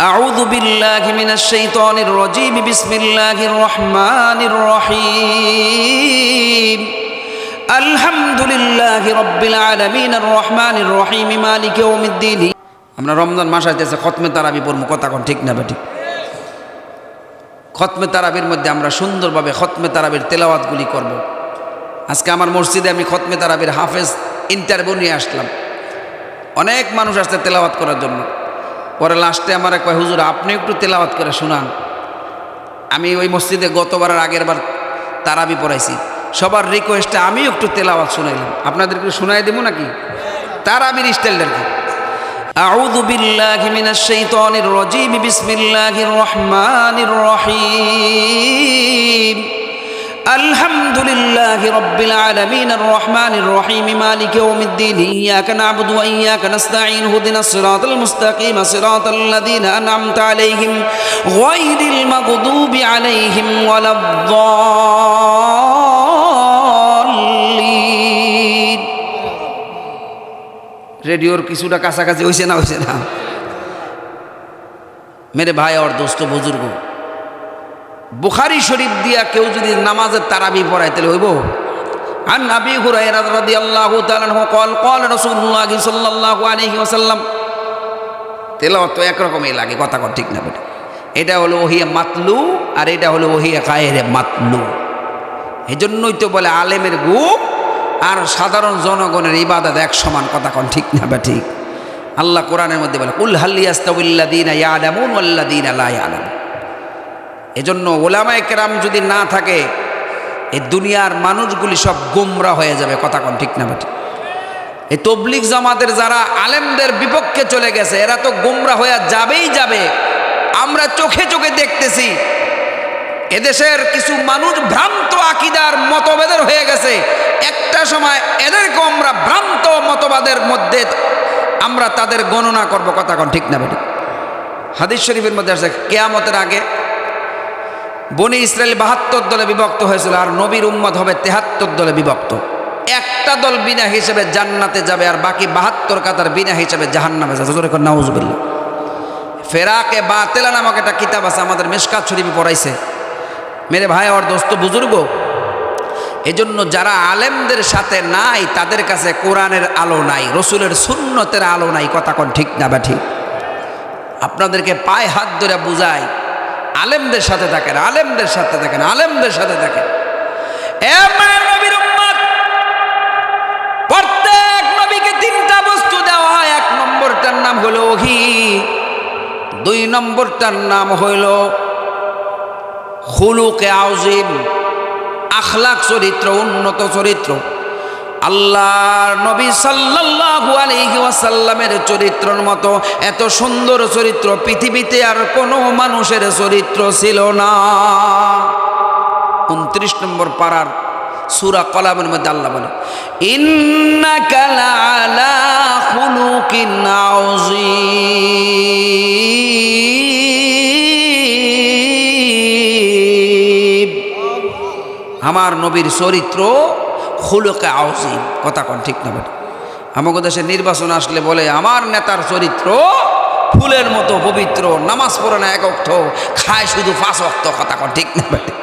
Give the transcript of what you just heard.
أعوذ بالله من الشيطان الرجيم بسم الله الرحمن الرحيم الحمد لله رب العالمين الرحمن الرحيم مالك يوم الدين আমরা রমজান মাস আইতেছে খতমে তারাবি পড়বো কথা কোন ঠিক না বেঠিক খতমে তারাবির মধ্যে আমরা সুন্দরভাবে খতমে তারাবির তেলাওয়াতগুলি করব। আজকে আমার মসজিদে আমি খতমে তারাবির হাফেজ ইন্টারভিউ নিয়ে আসলাম অনেক মানুষ আসছে তেলাওয়াত করার জন্য পরে লাস্টে আমার কয় হুজুর আপনি একটু তেলাওয়াত করে শুনান আমি ওই মসজিদে গতবারের আগের বার তারাবি পড়াইছি সবার রিকোয়েস্টে আমিও একটু তেলাওয়াত শুনাইলাম আপনাদেরকে শোনাই দেবো নাকি তারাবির স্টাইলটা কি أعوذ بالله من الشيطان الرجيم بسم الله الرحمن الرحيم الحمد لله رب العالمين الرحمن الرحيم مالك يوم الدين إياك نعبد وإياك نستعين هدنا الصراط المستقيم صراط الذين أنعمت عليهم غير المغضوب عليهم ولا الضالين রেডিওর কিছুটা কাছাকাছি হয়েছে না হয়েছে না মেরে ভাই আর দোস্ত বুজুর্গ বুখারি শরীফ দিয়া কেউ যদি নামাজের তারাবি পড়ায় তাহলে হইব عن أبي هريرة رضي الله تعالى عنه قال قال رسول الله صلى الله عليه وسلم তেলাওয়াত তো একরকমই লাগে কথা কর ঠিক না বেটা এটা হলো ওহিয়া মাতলু আর এটা হলো ওহিয়া কায়েরে মাতলু এই জন্যই তো বলে আলেমের গুপ আর সাধারণ জনগণের ইবাদত এক সমান কথা কন ঠিক না বা ঠিক আল্লাহ কোরআনের মধ্যে বলে কুল হাল্লিয়াস্তাউল্লাদিন ইয়ালামুন ওয়াল্লাদিন লা ইয়ালাম এজন্য ওলামায় কেরাম যদি না থাকে, এ দুনিয়ার মানুষগুলি সব গোমরা হয়ে যাবে, কথা কন ঠিক না বা ঠিক এই তবলিক জামাতের যারা আলেমদের বিপক্ষে চলে গেছে, এরা তো গোমরা হয়ে যাবেই যাবে। আমরা চোখে চোখে দেখতেছি, এদেশের কিছু মানুষ ভ্রান্ত আকিদার মতভেদের হয়ে গেছে। একটা সময় এদেরকে আমরা ভ্রান্ত মতবাদের মধ্যে আমরা তাদের গণনা করব, কথা কন ঠিক না বেটি। হাদিস শরীফের মধ্যে আছে কেয়ামতের আগে বনি ইসরায়েল বাহাত্তর দলে বিভক্ত হয়েছিল আর নবীর উম্মত হবে তেহাত্তর দলে বিভক্ত। একটা দল বিনা হিসেবে জান্নাতে যাবে আর বাকি বাহাত্তর কাতার বিনা হিসেবে জাহান্নামে যাবে। নাউজুবিল্লাহ। ফেরাকে বাতেলা নামক একটা কিতাব আছে আমাদের মেশকাত শরীফে পড়াইছে। মেরে ভাই আর দোস্ত বুজুর্গ। এজন্য যারা আলেমদের সাথে নাই, তাদের কাছে কোরআনের আলো নাই, রসুলের সুন্নতের আলো নাই। কথা কোন ঠিক না বা ঠিক? আপনাদেরকে পায়ে হাত ধরে বুঝাই আলেমদের সাথে থাকেন আলেমদের সাথে থাকেন আলেমদের সাথে থাকেন প্রত্যেক নবীকে তিনটা বস্তু দেওয়া হয়। এক নম্বরটার নাম হলো ওহি, দুই নম্বরটার নাম হইল হুলুকে আউজিম আখলাক চরিত্র, উন্নত চরিত্র। আল্লাহর নবী সাল্লাল্লাহু আলাইহি ওয়াসাল্লামের চরিত্রর মতো এত সুন্দর চরিত্র পৃথিবীতে আর কোনো মানুষের চরিত্র ছিল না। উনত্রিশ নম্বর পাড়ার সুরা কলামের মধ্যে আল্লাহ বলে আমার নবীর চরিত্র খুলুকে আওসি। কথা কন, ঠিক না বেটা। আমাকে দেশে নির্বাচন আসলে বলে, আমার নেতার চরিত্র ফুলের মতো পবিত্র, নামাজ পড়ে না এক অক্ষ খায় শুধু পাঁচ অক্ত, কথা কন, ঠিক না বেটা।